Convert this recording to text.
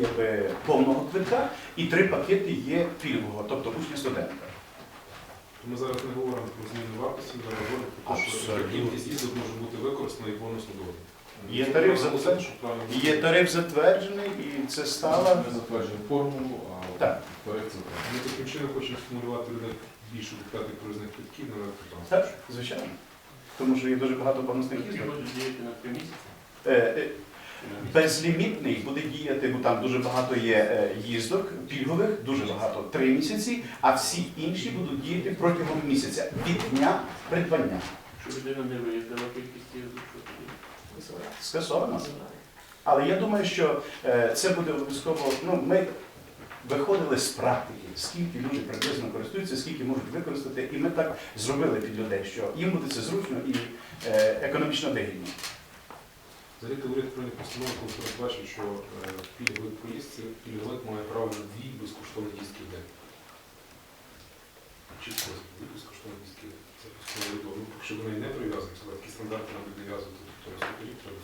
якби, повного квитка, і три пакети є пільгового, тобто учня студента. Ми зараз не говоримо про зміну вартості, ми зараз говоримо про те, що кількість їздок може бути використана і бонусно доводить. Є тариф за Є тариф затверджений, і це стало. Ми затверджуємо формулу, а Так. тариф так. Ми таким чином хочемо стимулювати людей більше купляти проїзних квитків на електротранспорт. Так, звичайно. Тому що є дуже багато бонусних їздок. будуть діяти на три місяці? Е, е, Безлімітний буде діяти, бо там дуже багато є е, їздок пільгових, дуже багато три місяці, а всі інші будуть діяти протягом місяця від дня придбання. Якщо людина не виїздила кількість їздок. Скасовано. Але я думаю, що е, це буде обов'язково. Ну, ми виходили з практики, скільки люди приблизно користуються, скільки можуть використати, і ми так зробили під людей, що їм буде це зручно і е, економічно вигідно. Взагалі уряд прийняв постанову, коли передбачив, що е, це пільговик має право на дві безкоштовні їздки в день. Чисто дві безкоштовні їздки. Це постанова. Ну, Якщо до неї не прив'язується, але такі стандарти нам нав'язувати, то 100 рік треба